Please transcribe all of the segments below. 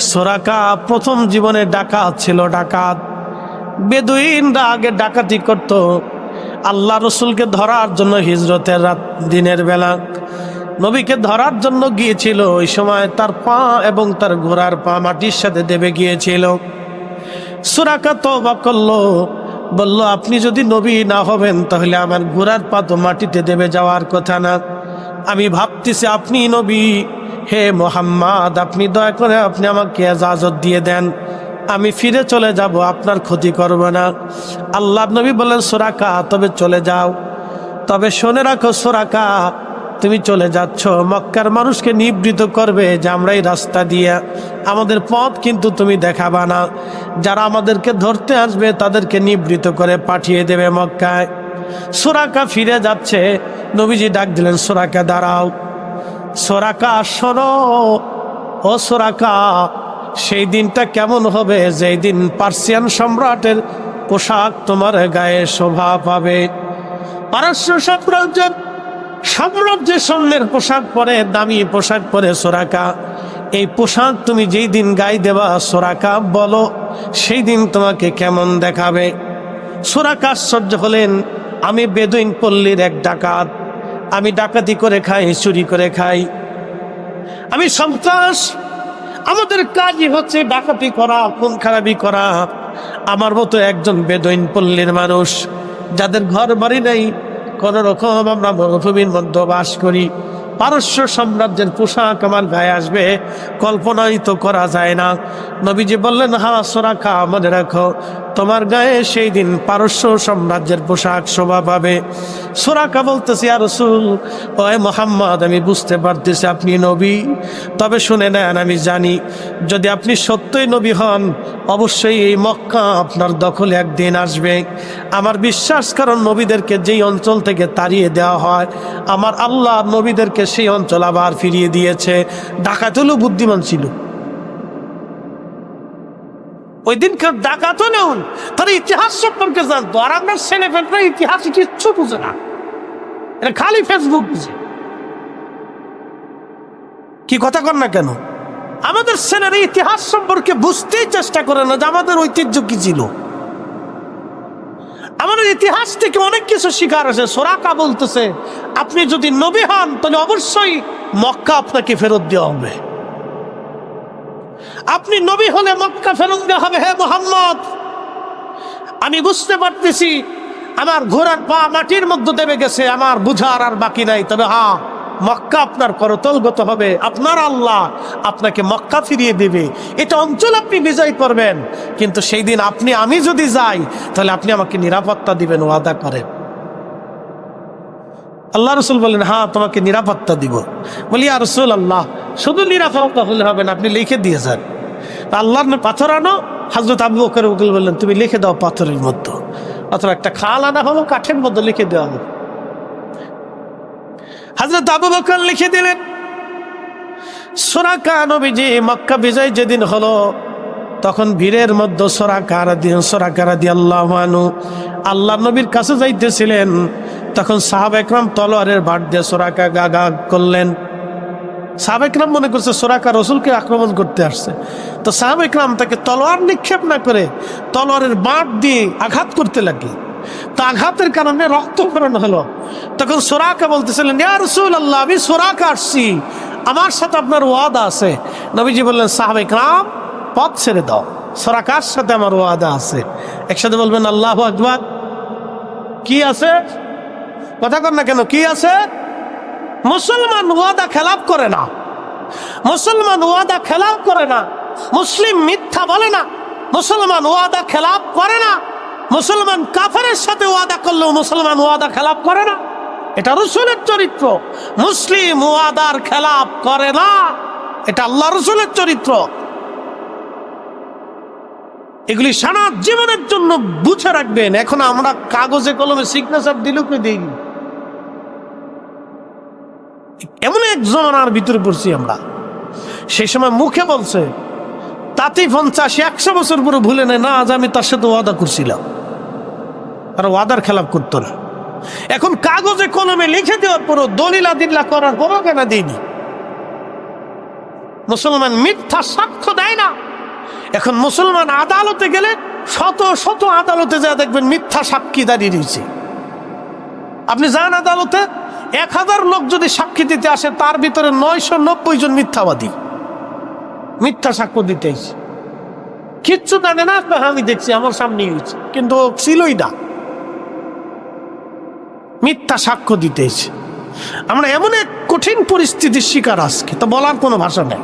সোরাকা প্রথম জীবনে ডাকাত ছিল ডাকাত। বেদুইনরা আগে ডাকাতি করত। আল্লাহ রসুলকে ধরার জন্য হিজরতের রাত দিনের বেলা। নবীকে ধরার জন্য গিয়েছিল। ওই সময় তার পা এবং তার ঘোড়ার পা মাটির সাথে দেবে গিয়েছিল। সুরাকা তবা করল। বলল, আপনি যদি নবী না হবেন, তাহলে আমার ঘোড়ার পা তো মাটিতে দেবে যাওয়ার কথা না। আমি ভাবতেছি আপনি নবী। হে মোহাম্মদ, আপনি দয়া করে আপনি আমাকে এজাজত দিয়ে দেন। আমি ফিরে চলে যাব, আপনার ক্ষতি করব না। আল্লাহ নবী বললেন সোরাকা তবে চলে যাও। তবে শোনে রাখো সোরাকা তুমি চলে যাচ্ছ। মক্কার মানুষকে নিবৃত করবে যে আমরা এই রাস্তা দিয়ে। আমাদের পথ কিন্তু তুমি দেখাবা না। যারা আমাদেরকে ধরতে আসবে, তাদেরকে নিবৃত করে পাঠিয়ে দেবে মক্কায়। সোরাকা ফিরে যাচ্ছে। নবীজি ডাক দিলেন সোরাকা দাঁড়াও। সোরাকা, শোনো। ও সোরাকা, সেই দিনটা কেমন হবে? যেই দিন পার্সিয়ান সম্রাটের পোশাক তোমার গায়ে শোভা পাবে। পারস্য সাম্রাজ্যের সম্রাট যে স্বর্ণের পোশাক পরে, দামি পোশাক পরে সোরাকা, এই পোশাক তুমি যেই দিন গায়ে দেবা সোরাকা, বলো সেই দিন তোমাকে কেমন দেখাবে? সোরাকা আশ্চর্য হলেন, আমি বেদুইন পল্লীর এক ডাকাত। আমি ডাকাতি করে খাই, চুরি করে খাই। আমি সন্ত্রাস। আমাদের কাজই হচ্ছে ডাকাতি করা, খুন খারাপি করা। আমার মতো একজন বেদইন পল্লীর মানুষ, যাদের ঘর বাড়ি নেই, কোন রকম আমরা মরুভূমির মধ্যে বাস করি। পারস্য সাম্রাজ্যের পোশাক আমার গায়ে আসবে, কল্পনাই তো করা যায় না। নবীজি বললেন, হা, সোরাখা মনে রাখো। তোমার গায়ে সেই দিন পারস্য সাম্রাজ্যের পোশাক শোভা পাবে। সোরাকা বলতেছি আর রসুল ওই মোহাম্মদ, আমি বুঝতে পারতেছি আপনি নবী। তবে শুনে নেন, আমি জানি, যদি আপনি সত্যই নবী হন, অবশ্যই এই মক্কা আপনার দখলে একদিন আসবে। আমার বিশ্বাস, কারণ নবীদেরকে যেই অঞ্চল থেকে তাড়িয়ে দেওয়া হয়, আমার আল্লাহ নবীদেরকে সেই অঞ্চল আবার ফিরিয়ে দিয়েছে। ডাকাতুলও বুদ্ধিমান ছিল। ওই দিনকার ডাকাতও নেউন তারা ইতিহাস সম্পর্কে জানতো আর আমরা ছেলে ফেলরা ইতিহাস কিচ্ছু বুঝে না। এটা খালি ফেসবুক বুঝে। কি কথা কর না কেন? আমাদের ছেলেরা ইতিহাস সম্পর্কে বুঝতেই চেষ্টা করে না যে আমাদের ঐতিহ্য কি ছিল। আমাদের ইতিহাস থেকে অনেক কিছু শিকার আছে। সোরাকা বলতেছে আপনি যদি নবী হন তাহলে অবশ্যই মক্কা আপনাকে ফেরত দেওয়া হবে। আপনি নবী হলে মক্কা ফেরত দেওয়া হবে, হে মোহাম্মদ। আমি বুঝতে পারতেছি, আমার ঘোড়ার পা মাটির মধ্যে দেবে গেছে, আমার বুঝার আর বাকি নাই। তবে হ্যাঁ মক্কা আপনার করতলগত হবে, আপনার আল্লাহ আপনাকে মক্কা ফিরিয়ে দেবে। এটা অঞ্চল আপনি বিজয় করবেন, কিন্তু সেই দিন আপনি, আমি যদি যাই, তাহলে আপনি আমাকে নিরাপত্তা দিবেন, ওয়াদা করেন। আল্লাহ রসুল বলেন হ্যাঁ তোমাকে নিরাপত্তা দিব। বলি আর রসুল আল্লাহ শুধু নিরাপত্তা হলে হবে না, আপনি লিখে দিয়ে যান। আল্লাহর না পাথর আনো। হাজরত আবু বকর উকিল বললেন, তুমি লিখে দাও পাথরের মধ্যে। অথবা একটা খাল আনা হলো কাঠের মধ্যে লিখে দেওয়া হলো হাজরত আবু বকর লিখে দিলেন সোরাকা নবীজি, মক্কা বিজয় যেদিন হলো, তখন ভিড়ের মধ্যে সোরাকারা দিয়ে সোরাকারা দিয়ে আল্লাহ মানু আল্লাহ নবীর কাছে যাইতেছিলেন। তখন সাহাব একরাম তলোয়ারের বাট দিয়ে সোরাকা গা গা করলেন। সাহাব একরাম মনে করছে সোরাকা রসুলকে আক্রমণ করতে আসছে। তো সাহাব একরাম তাকে তলোয়ার নিক্ষেপ না করে তলোয়ারের বাট দিয়ে আঘাত করতে লাগল। তো আঘাতের কারণে রক্ত রক্তক্ষরণ হলো। তখন সোরাকা বলতেছিলেন রসুল আল্লাহ আমি সোরাকা আসছি। আমার সাথে আপনার ওয়াদা আছে। নবীজি বললেন সাহাব একরাম পথ ছেড়ে দাও। সোরাকার সাথে আমার ওয়াদা আছে? একসাথে বলবেন, আল্লাহ আকবর। কি আছে? কথা কর না কেন, কি আছে? মুসলমান ওয়াদা খেলাপ করে না। মুসলমান ওয়াদা খেলাপ করে না। মুসলিম মিথ্যা বলে না। মুসলমান ওয়াদা খেলাপ করে না। মুসলমান কাফারের সাথে ওয়াদা করলেও মুসলমান ওয়াদা খেলাপ করে না। এটা রসুলের চরিত্র। মুসলিম ওয়াদার খেলাপ করে না। এটা আল্লাহ রসুলের চরিত্র। এগুলি সারা জীবনের জন্য বুঝে রাখবেন। এখন আমরা কাগজে কলমে সিগনেচার দিলেও কেউ দিইনি এমন এক জমানার ভিতরে পড়ছি আমরা। সেই সময় মুখে বলছে, তাতেই পঞ্চাশ, একশো বছর পরে ভুলে নেয় না, আজ আমি তার সাথে ওয়াদা করছিলাম। আর ওয়াদার খেলাপ করতো না। এখন কাগজে, কলমে লিখে দেওয়ার পরও দলিল আদিল্লা করার কোনো কেনা দিইনি মুসলমান মিথ্যা সাক্ষ্য দেয় না। এখন মুসলমান আদালতে গেলে শত শত আদালতে যা দেখবেন মিথ্যা সাক্ষী দাঁড়িয়ে রয়েছে। আপনি যান আদালতে এক হাজার লোক যদি সাক্ষী দিতে আসে তার ভিতরে নয়শো নব্বই জন মিথ্যাবাদী। মিথ্যা সাক্ষ্য দিতে এসে। কিচ্ছু জানে না কয়, আমি দেখছি আমার সামনে হয়েছে কিন্তু ছিলই না। মিথ্যা সাক্ষ্য দিতে এসে। আমরা এমন এক কঠিন পরিস্থিতির শিকার আজকে তো বলার কোনো ভাষা নেই।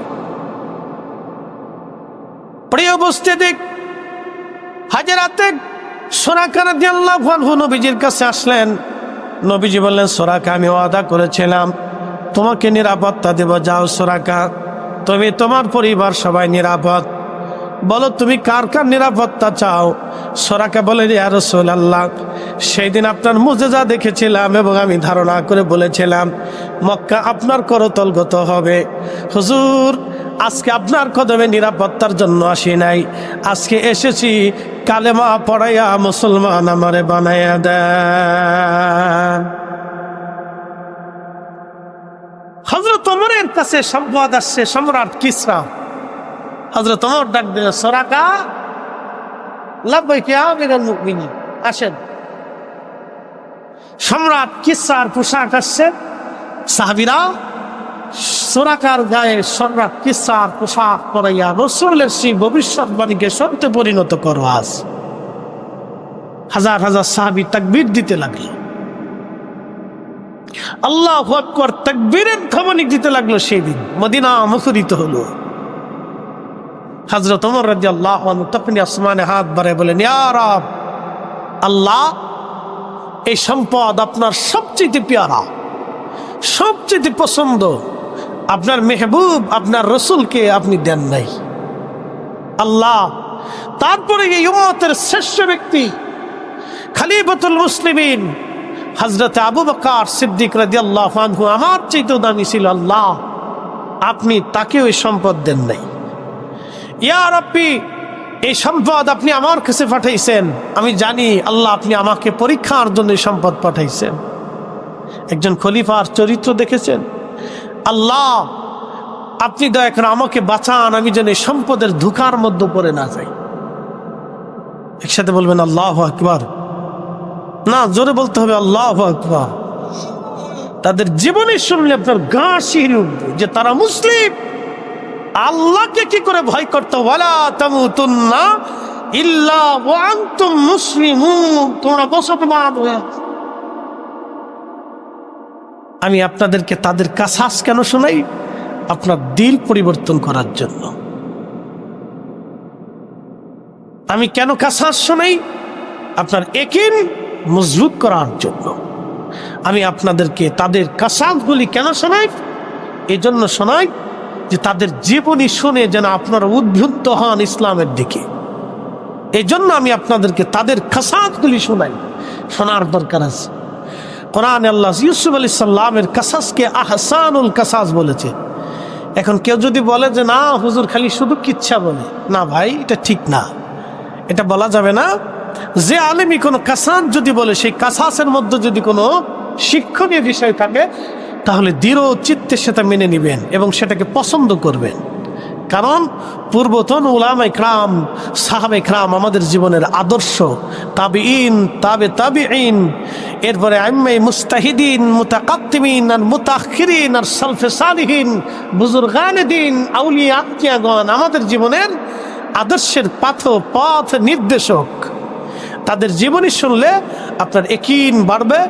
প্রিয় উপস্থিতি হাজারাতে সোরাকার আল্লাহ নবীজির কাছে আসলেন। নবীজি বললেন, সোরাকা আমি ওয়াদা করেছিলাম, তোমাকে নিরাপত্তা দেব, যাও সোরাকা। তুমি তোমার পরিবার সবাই নিরাপদ। বলো, তুমি কার কার নিরাপত্তা চাও? সোরাকা বলে ইয়া রাসূলুল্লাহ সেই দিন আপনার মুজেজা দেখেছিলাম এবং আমি ধারণা করে বলেছিলাম, মক্কা আপনার করতলগত হবে। হুজুর, আজকে আপনার কদমে নিরাপত্তার জন্য আসি নাই। আজকে এসেছি কালেমা পড়াইয়া মুসলমান আমারে বানাইয়া দেন হজরত অমরের কাছে সম্পদ আসছে, সম্রাট কিসরা। হজরত অমর ডাক দিল, সরাকা মুকমিনী আসেন। সম্রাট কিসার পোশাক আসছে। সাহাবিরা সোরাকার গায়ে সম্রাট কিসার পোশাক পরাইয়া রসুলের সেই ভবিষ্যৎবাণীকে সত্যে পরিণত করো আজ। হাজার হাজার সাহাবি তাকবীর দিতে লাগল। আল্লাহ আকবর তাকবীরের খবনি দিতে লাগল সেই দিন। মদিনা মুখরিত হলো। হজরত ওমর রাজি আল্লাহ তখনই আসমানে হাত বাড়ায় বলেন ইয়া আল্লাহ, এই সম্পদ আপনার সবচেয়ে পেয়ারা, সবচেয়ে পছন্দ। আপনার মেহবুব, আপনার রসুলকে আপনি দেন নাই। আল্লাহ, তারপরে এই উম্মতের শ্রেষ্ঠ ব্যক্তি, খালিফাতুল মুসলিমিন হজরত আবু বকার সিদ্দিক রাজি আল্লাহ আনহু আমার চেয়েতেও দামি ছিল। আল্লাহ, আপনি তাকে ওই সম্পদ দেন নাই। ইয়ার রাব্বি, এই সম্পদ আপনি আমার কাছে পাঠাইছেন। আমি জানি আল্লাহ আপনি আমাকে পরীক্ষার জন্য সম্পদ পাঠাইছেন। একজন খলিফার চরিত্র দেখেছেন? আল্লাহ, আপনি দয়া করে আমাকে বাঁচান, আমি যেন এই সম্পদের ধোকার মধ্যে পড়ে না যাই। একসাথে বলবেন, আল্লাহ আকবার। না, জোরে বলতে হবে, আল্লাহ আকবার। তাদের জীবনের শুনলে আপনার গা শিহরে উঠবে যে তারা মুসলিম। আল্লাহকে কি করে ভয় করতো ওয়ালা তামুতুন্না ইল্লা ওয়া তোমরা মুসলমান হয়ে। আমি আপনাদেরকে তাদের কাছাস কেন শোনাই? আপনার দিল পরিবর্তন করার জন্য। আমি কেন কাছাস শোনাই? আপনার একিন মজবুত করার জন্য। আমি আপনাদেরকে তাদের কাসাসগুলি কেন শোনাই? এই জন্য শোনাই যে তাদের জীবনী শুনে যেন আপনারা উদ্বুদ্ধ হন ইসলামের দিকে। এই জন্য আমি আপনাদেরকে তাদের খাসাতগুলি শোনাই। শোনার দরকার আছে। কোরআন আল্লাহ ইউসুফ আলী সাল্লামের কাসাসকে আহসানুল কাসাস বলেছে। এখন কেউ যদি বলে যে, না, হুজুর, খালি শুধু কিচ্ছা বলে। না ভাই, এটা ঠিক না। এটা বলা যাবে না। যে আলেমী কোনো কাসাস যদি বলে, সেই কাসাসের মধ্যে যদি কোনো শিক্ষণীয় বিষয় থাকে, তাহলে দৃঢ় চিত্তে সেটা মেনে নেবেন এবং সেটাকে পছন্দ করবেন। কারণ পূর্বতন উলাম ইকরাম, সাহাব ইকরাম আমাদের জীবনের আদর্শ। তাবে ইন তাবে তাবে ইন এরপরে আম্মাই মুস্তাহিদিন মুতাকাত্তিমিন আর মুতাখিরিন, আর সালফে সালিহীন, বুজুর্গান দিন, আউলিয়া আত্মীয়াগণ আমাদের জীবনের আদর্শের পাথ, পথ নির্দেশক। তাদের জীবনী শুনলে আপনার একিন বাড়বে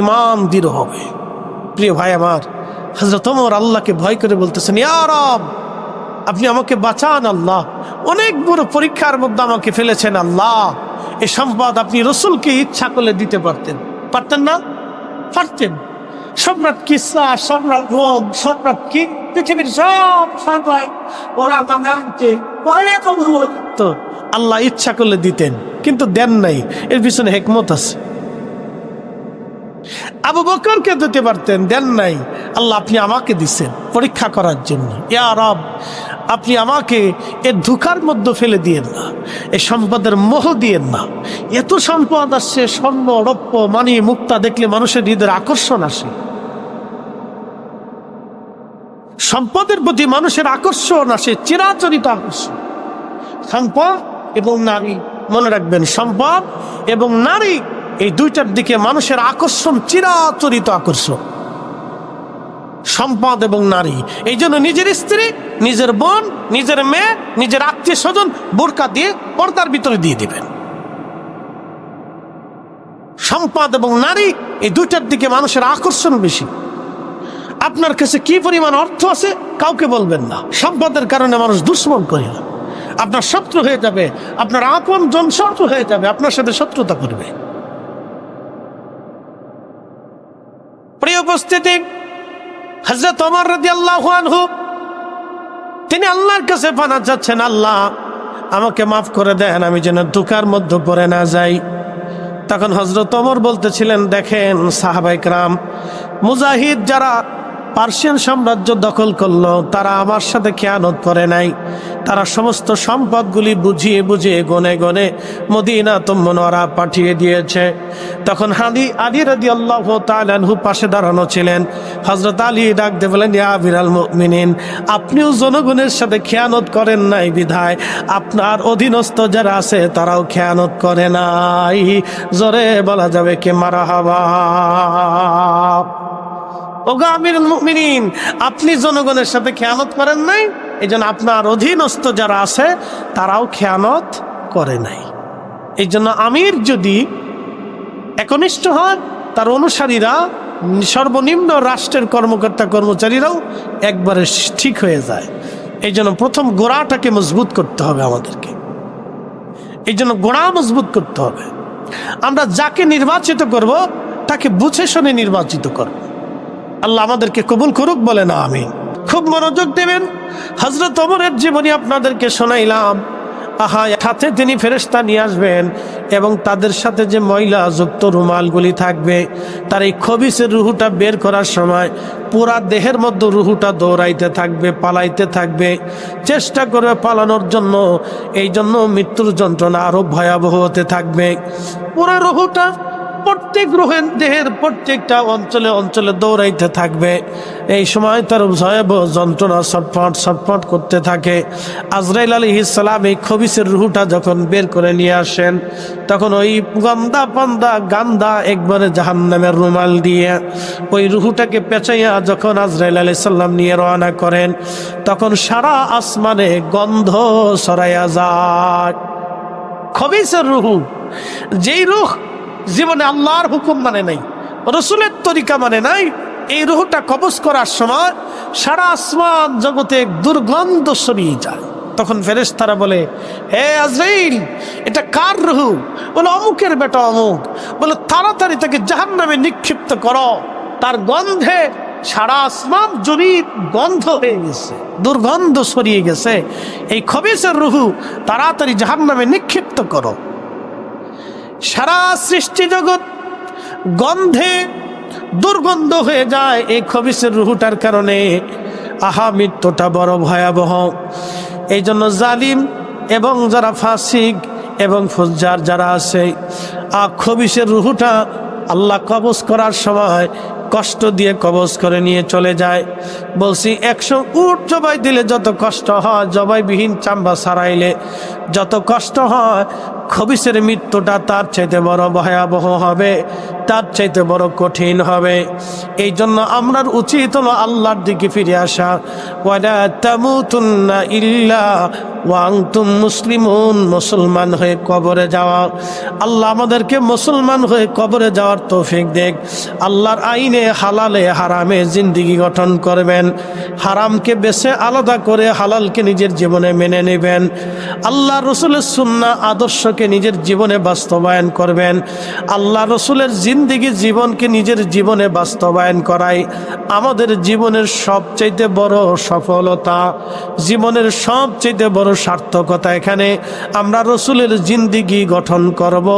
ইমান দৃঢ় হবে। প্রিয় ভাই আমার হজরত আল্লাহকে ভয় করে বলতেছেন ইয়ারব আপনি আমাকে বাঁচান আল্লাহ। অনেক বড় পরীক্ষার মধ্যে আমাকে ফেলেছেন আল্লাহ। এ সম্পদ আপনি রসুলকে ইচ্ছা করলে দিতে পারতেন। পারতেন না? পারতেন। সম্রাট কিসা, সম্রাট রোম, সম্রাট কি? পৃথিবীর সব ওরা অনেক আল্লাহ ইচ্ছা করলে দিতেন, কিন্তু দেন নাই। এর পিছনে হেকমত আছে। আবু বকরকে দিতে পারতেন, দেন নাই। আল্লাহ আপনি আমাকে দিচ্ছেন পরীক্ষা করার জন্য। ইয়া রব আপনি আমাকে এ ধুকার মধ্যে ফেলে দিয়েন না, এ সম্পদের মোহ দিয়েন না। এত সম্পদ আসছে, স্বর্ণ, রৌপ্য, মানি, মুক্তা, দেখলে মানুষের হৃদয়ের আকর্ষণ আসে। সম্পদের প্রতি মানুষের আকর্ষণ আসে, চিরাচরিত আকর্ষণ। সম্পদ এবং নারী, মনে রাখবেন, সম্পদ এবং নারী, এই দুইটার দিকে মানুষের আকর্ষণ, চিরাচরিত আকর্ষণ। সম্পদ এবং নারী। এই জন্য নিজের স্ত্রী, নিজের বোন, নিজের মেয়ে, নিজের আত্মীয় স্বজন বোরকা দিয়ে পর্দার ভিতরে দিয়ে দিবেন। সম্পদ এবং নারী, এই দুইটার দিকে মানুষের আকর্ষণ বেশি। আপনার কাছে কি পরিমাণ অর্থ আছে কাউকে বলবেন না। সম্পদের কারণে মানুষ দুশ্মন করে না। আপনার শত্রু হয়ে যাবে, আপনার আপন জন শত্রু হয়ে যাবে, আপনার সাথে শত্রুতা করবে। প্রিয় উপস্থিতি হজরত অমর রাজি আল্লাহ তিনি আল্লাহর কাছে পানা যাচ্ছেন আল্লাহ, আমাকে মাফ করে দেন, আমি যেন দুকার মধ্যে পড়ে না যাই। তখন হজরত অমর বলতেছিলেন, দেখেন সাহাবাইকরাম মুজাহিদ যারা পার্সিয়ান সাম্রাজ্য দখল করল, তারা আমার সাথে খেয়ানত করে নাই। তারা সমস্ত সম্পদগুলি বুঝিয়ে বুঝিয়ে গনে গনে মদিনা তোমরা পাঠিয়ে দিয়েছে। তখন হাদি আলী রাদি আল্লাহ তালহু পাশে দাঁড়ানো ছিলেন। হজরত আলী ডাকতে বলেন, ইয়া বিরাল মিনিন আপনিও জনগণের সাথে খেয়ানত করেন নাই বিধায়। আপনার অধীনস্থ যারা আছে, তারাও খেয়ানত করে নাই। জোরে বলা যাবে কে মারা হাবা। ওগা আমির মুমিনিন, আপনি জনগণের সাথে খেয়ানত করেন নাই? এই জন্য আপনার অধীনস্থ যারা আছে, তারাও খেয়ানত করে নাই। এই জন্য আমির যদি একনিষ্ঠ হন তার অনুসারীরা সর্বনিম্ন রাষ্ট্রের কর্মকর্তা কর্মচারীরাও একবারে ঠিক হয়ে যায়। এই জন্য প্রথম গোড়াটাকে মজবুত করতে হবে আমাদেরকে। এই জন্য গোড়া মজবুত করতে হবে। আমরা যাকে নির্বাচিত করব, তাকে বুঝে শুনে নির্বাচিত করব। আল্লাহ আমাদেরকে কবুল করুক বলে না আমি খুব মনোযোগ দেবেন। হজরত অমরের জীবনী আপনাদেরকে শোনাইলাম। আহা সাথে তিনি ফেরেস্তা নিয়ে আসবেন এবং তাদের সাথে যে ময়লা যুক্ত রুমালগুলি থাকবে, তার এই খবিসের রুহুটা বের করার সময় পুরা দেহের মধ্যে রুহুটা দৌড়াইতে থাকবে, পালাইতে থাকবে। চেষ্টা করবে পালানোর জন্য, এই জন্য মৃত্যুর যন্ত্রণা আরও ভয়াবহ হতে থাকবে। পুরা রুহুটা প্রত্যেক গ্রহের দেহের প্রত্যেকটা অঞ্চলে অঞ্চলে দৌড়াইতে থাকবে। এই সময় তার ভয়াবহ যন্ত্রণা ছটফট ছটফট করতে থাকে। আজরাইল আলী ইসালাম এই খবিসের রুহুটা যখন বের করে নিয়ে আসেন, তখন ওই গন্দা পান্দা গান্দা একবারে জাহান্নামের রুমাল দিয়ে ওই রুহুটাকে পেঁচাইয়া যখন আজরাইল আলী সাল্লাম নিয়ে রওনা করেন, তখন সারা আসমানে গন্ধ সরাইয়া যায়। খবিসের রুহু, যেই রুহ জীবনে আল্লাহর হুকুম মানে নাই, রসুলের তরিকা মানে নাই, এই রুহটা কবজ করার সময় সারা আসমান জগতে দুর্গন্ধ সরিয়ে যায়। তখন ফেরেস তারা বলে, হে আজরাইল, এটা কার রুহু? বলে, অমুকের বেটা অমুক। বলে, তাড়াতাড়ি তাকে জাহান নামে নিক্ষিপ্ত করো। তার গন্ধে সারা আসমান জমি গন্ধ হয়ে গেছে, দুর্গন্ধ সরিয়ে গেছে। এই খবিসের রুহু তাড়াতাড়ি জাহান নামে নিক্ষিপ্ত করো। সারা সৃষ্টি জগৎ গন্ধে দুর্গন্ধ হয়ে যায় এই খবিসের রুহুটার কারণে। আহা, মৃত্যুটা বড় ভয়াবহ। এই জন্য জালিম এবং যারা ফাসিক এবং ফজ্জার যারা আছে, আ খবিসের রুহুটা আল্লাহ কবজ করার সময় কষ্ট দিয়ে কবজ করে নিয়ে চলে যায়। বলছি, একশো উট জবাই দিলে যত কষ্ট হয়, জবাইবিহীন চাম্বা সারাইলে যত কষ্ট হয় খবিসের মৃত্যুটা তার চাইতে বড় ভয়াবহ হবে। তার চাইতে বড় কঠিন হবে। এই জন্য আমরার উচিত হলো আল্লাহর দিকে ফিরে আসা। ওয়ালা তামুতুন্না ইল্লা ওয়াংতুম মুসলিমুন, মুসলমান হয়ে কবরে যাওয়া। আল্লাহ আমাদেরকে মুসলমান হয়ে কবরে যাওয়ার তৌফিক দেখ। আল্লাহর আইনে হালালে হারামে জিন্দিগি গঠন করবেন। হারামকে বেছে আলাদা করে হালালকে নিজের জীবনে মেনে নেবেন। আল্লাহ রসুলের সুন্না আদর্শকে নিজের জীবনে বাস্তবায়ন করবেন। আল্লাহ রসুলের জিন্দিগি জীবনকে নিজের জীবনে বাস্তবায়ন করাই আমাদের জীবনের সবচাইতে বড় সফলতা, জীবনের সবচাইতে বড় সার্থকতা। এখানে আমরা রসুলের জিন্দিগি গঠন করব।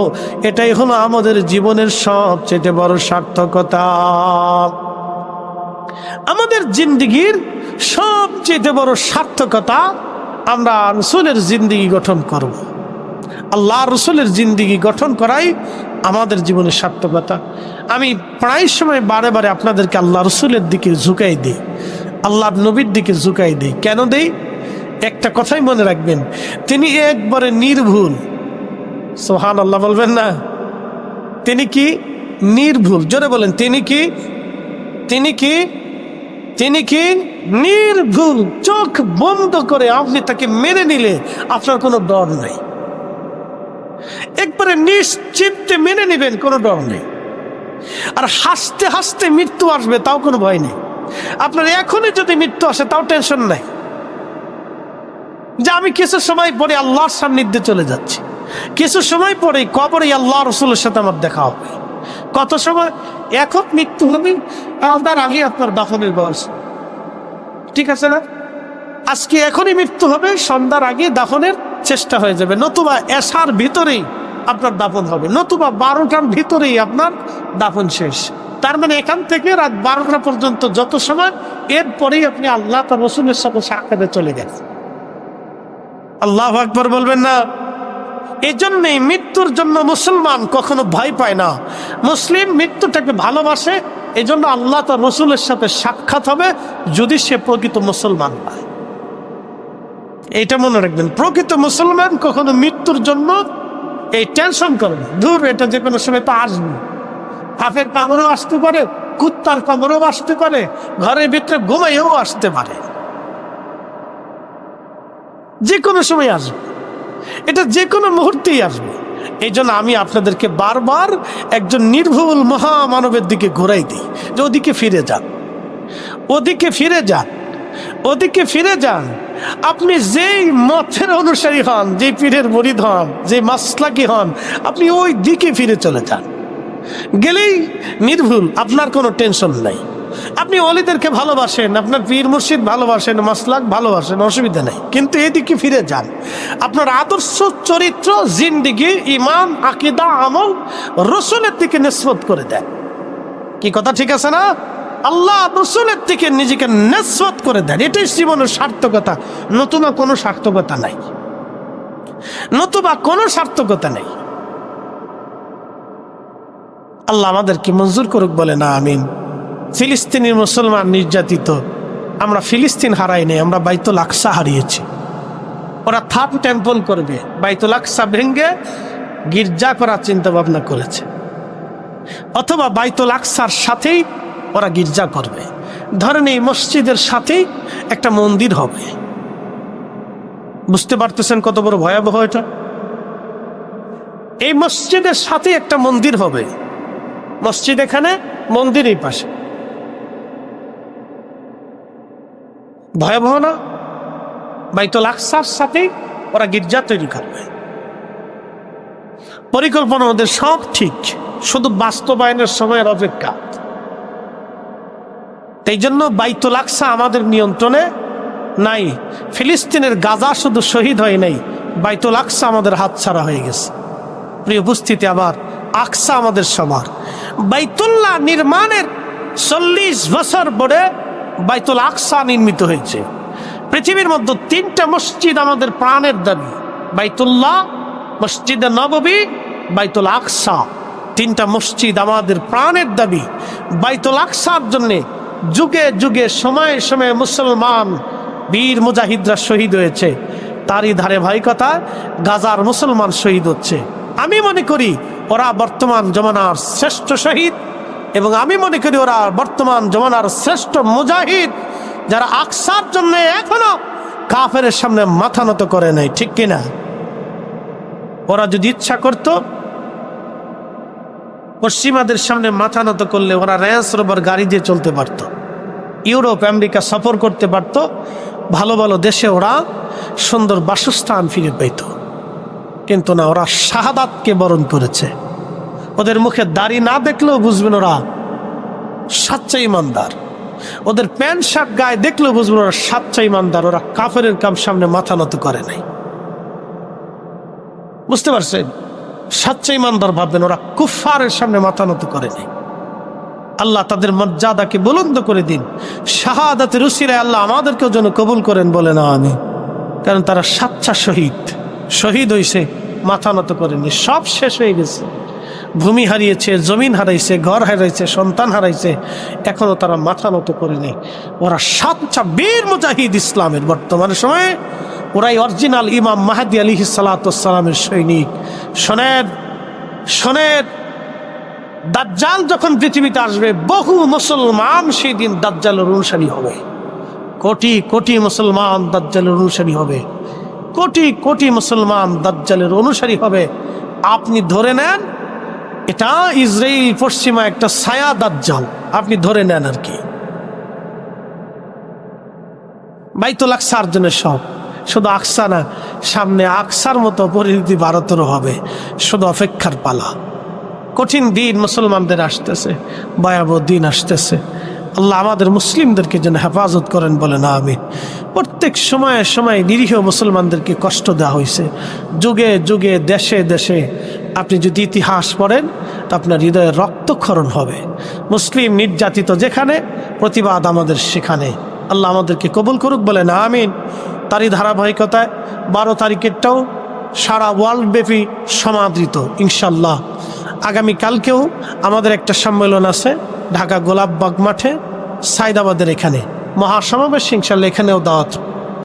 এটাই হলো আমাদের জীবনের সবচেয়ে বড় সার্থকতা। আমাদের জিন্দিগির সবচেয়ে বড় সার্থকতা আমরা রসুলের জিন্দিগি গঠন করব। আল্লাহ রসুলের জিন্দিগি গঠন করাই আমাদের জীবনের সার্থকতা। আমি প্রায় সময় বারে বারে আপনাদেরকে আল্লাহ রসুলের দিকে ঝুঁকাই দিই, আল্লাহ নবীর দিকে ঝুঁকাই দিই। কেন দেই? একটা কথাই মনে রাখবেন, তিনি একবারে নির্ভুল। সোহান আল্লাহ বলবেন না। তিনি কি? নির্ভুল। জোরে বলেন, তিনি কি? তিনি কি? তিনি কি? নির্ভুল। চোখ বন্ধ করে আপনি তাকে মেনে নিলে আপনার কোনো ডর নেই। একবারে নিশ্চিন্তে মেনে নেবেন, কোনো ডর নেই। আর হাসতে হাসতে মৃত্যু আসবে, তাও কোনো ভয় নেই। আপনার এখনই যদি মৃত্যু আসে, তাও টেনশন নাই। যে আমি কিছু সময় পরে আল্লাহর সান্নিধ্যে চলে যাচ্ছি। কিছু সময় পরে কবরে আল্লাহ রসুলের সাথে আমার দেখা হবে। কত সময়? এখন মৃত্যু হবে তার আগে আপনার দাফনের বয়স। ঠিক আছে না? আজকে এখনই মৃত্যু হবে, সন্ধ্যার আগে দাফনের চেষ্টা হয়ে যাবে। নতুবা এসার ভিতরেই আপনার দাফন হবে। নতুবা বারোটার ভিতরেই আপনার দাফন শেষ। তার মানে এখান থেকে রাত বারোটা পর্যন্ত যত সময় এরপরেই আপনি আল্লাহ তার রসুলের সাথে সাক্ষাতে চলে গেছেন আল্লাহ আকবর বলবেন না। এই জন্যই মৃত্যুর জন্য মুসলমান কখনো ভয় পায় না। মুসলিম মৃত্যুটাকে ভালোবাসে এই জন্য আল্লাহ তার রসুলের সাথে সাক্ষাৎ হবে যদি সে প্রকৃত মুসলমান পায় এটা মনে রাখবেন। প্রকৃত মুসলমান কখনো মৃত্যুর জন্য এই টেনশন করে না। এটা যে কোনো সময় তো আসবে। হাফের কামড়ও আসতে পারে, কুত্তার কামড়ও আসতে পারে, ঘরের ভিতরে ঘুমাইয়েও আসতে পারে। যে কোনো সময় আসবে। এটা যে কোনো মুহূর্তেই আসবে। এই জন্য আমি আপনাদেরকে বারবার একজন নির্ভুল মহামানবের দিকে ঘোরাই দিই। যে ওদিকে ফিরে যান। ওদিকে ফিরে যান। ওদিকে ফিরে যান। আপনি যেই মথের অনুসারী হন যে পীরের মরিদ হন যে মাসলাকি হন, আপনি ওই দিকে ফিরে চলে যান। গেলেই নির্ভুল, আপনার কোনো টেনশন নাই। আপনি অলিদেরকে ভালোবাসেন, আপনার পীর মুর্শিদ ভালোবাসেন, মাসলাক ভালোবাসেন, অসুবিধা নেই। কিন্তু এদিকে ফিরে যান। আপনার আদর্শ চরিত্র, জিন্দিগি ইমান আকিদা, আমল, রসুলের দিকে নিষ্পত করে দেন। কি কথা ঠিক আছে না? আল্লাহ রসুলের থেকে নিজেকে নেসবত করে দেন। এটাই জীবনের সার্থকতা। নতুবা কোনো সার্থকতা নাই। নতুবা কোনো সার্থকতা নেই। আল্লাহ আমাদেরকে মঞ্জুর করুক বলে না আমিন। ফিলিস্তিনি মুসলমান নির্যাতিত। আমরা ফিলিস্তিন হারাইনি আমরা বাইতুল আকসা হারিয়েছি। ওরা থার্ড টেম্পল করবে, বাইতুল আকসা ভেঙ্গে গির্জা করার চিন্তা ভাবনা করেছে। অথবা বাইতুল আকসার সাথেই ওরা গির্জা করবে। ধরেন এই মসজিদের সাথেই একটা মন্দির হবে। বুঝতে পারতেছেন কত বড় ভয়াবহ এটা? এই মসজিদের সাথে একটা মন্দির হবে। মসজিদ এখানে মন্দির এই পাশে। ভয়াবহ না? বাইতুল আকসার সাথে ওরা গির্জা তৈরি করবে। পরিকল্পনা ওদের সব ঠিক, শুধু বাস্তবায়নের সময়ের অপেক্ষা। এই জন্য বাইতুল আকসা আমাদের নিয়ন্ত্রণে নাই। ফিলিস্তিনের গাজা শুধু শহীদ হয় নাই, বাইতুল আকসা আমাদের হাতছাড়া হয়ে গেছে। প্রিয় উপস্থিতি, আবার আকসা আমাদের সবার বাইতুল্লাহ নির্মাণের চল্লিশ বছর পরে বাইতুল আকসা নির্মিত হয়েছে। পৃথিবীর মধ্যে তিনটা মসজিদ আমাদের প্রাণের দাবি। বাইতুল্লাহ, মসজিদে নববী, বাইতুল আকসা। তিনটা মসজিদ আমাদের প্রাণের দাবি। বাইতুল আকসার জন্যে যুগে যুগে, সময়ে সময়ে মুসলমান বীর মুজাহিদরা শহীদ হয়েছে। তারই ধারে ভাইকতা গাজার মুসলমান শহীদ হচ্ছে। আমি মনে করি ওরা বর্তমান জমানার শ্রেষ্ঠ শহীদ এবং আমি মনে করি ওরা বর্তমান জমানার শ্রেষ্ঠ মুজাহিদ যারা আকসার জন্য এখনও কাফের সামনে মাথা নত করে নাই, ঠিক কিনা? ওরা যদি ইচ্ছা করত পশ্চিমাদের সামনে মাথা নত করলে ওরা রোবার গাড়ি দিয়ে চলতে পারত। ইউরোপ, আমেরিকা সফর করতে পারত। ভালো ভালো দেশে ওরা সুন্দর বাসস্থান ফিরে পেত। কিন্তু না, ওরা শাহাদাতকে বরণ করেছে। ওদের মুখে দাড়ি না দেখলেও বুঝবেন ওরা সাচ্চা ইমানদার। ওদের প্যান্ট, শার্ট, গায়ে দেখলেও বুঝবেন ওরা সাচ্চা ইমানদার। ওরা কাফের কাম সামনে মাথা নত করে নাই। বুঝতে পারছেন? সাচ্চা ইমানদার ভাববেন ওরা কুফারের সামনে মাথা নত করে আল্লাহ তাদের মর্যাদাকে বুলন্দ করে দিন। শাহাদাতের উসিরায় আল্লাহ আমাদেরকেও যেন কবুল করেন বলে না আমি কারণ তারা সাচ্চা শহীদ। শহীদ হইছে, মাথা নত করেনি সব শেষ হয়ে গেছে। ভূমি হারিয়েছে, জমিন হারাইছে, ঘর হারাইছে, সন্তান হারাইছে এখনও তারা মাথা নত করেনি ওরা সাতটা বীর মুজাহিদ ইসলামের বর্তমান সময়ে, ওরাই অরিজিনাল ইমাম মাহাদি আলী সালাতামের সৈনিক। শোনেন শোনেন, দাজ্জাল যখন পৃথিবীতে আসবে, বহু মুসলমান সেই দিন দাজ্জালের অনুসারী হবে। কোটি কোটি মুসলমান দাজ্জালের অনুসারী হবে। কোটি কোটি মুসলমান দাজ্জালের অনুসারী হবে। আপনি ধরে নেন, এটা ইসরায়েল পশ্চিমা একটা ছায়া দাজ্জাল। আপনি ধরে নেন আর কি। বাইতুল আকসার জন্য সব। শুধু আকসা না, সামনে আকসার মতো পরিণতি ভারতেরও হবে। শুধু অপেক্ষার পালা। কঠিন দিন মুসলমানদের আসতেছে, ভয়াবহ দিন আসতেছে। আল্লাহ আমাদের মুসলিমদেরকে যেন হেফাজত করেন বলেন আমি প্রত্যেক সময়ে সময়ে নিরীহ মুসলমানদেরকে কষ্ট দেওয়া হয়েছে। যুগে যুগে, দেশে দেশে। আপনি যদি ইতিহাস পড়েন, তা আপনার হৃদয়ে রক্তক্ষরণ হবে। মুসলিম নির্যাতিত যেখানে, প্রতিবাদ আমাদের সেখানে। আল্লাহ আমাদেরকে কবুল করুক বলেন, আমিন। তারই ধারাবাহিকতায় বারো তারিখেরটাও সারা ওয়ার্ল্ডব্যাপী সমাদৃত ইনশাল্লাহ আগামীকালকেও আমাদের একটা সম্মেলন আছে ঢাকা গোলাপবাগ মাঠে, সাইদাবাদের এখানে। মহাসমাবেশ ইনশাল্লাহ এখানেও দাওয়াত।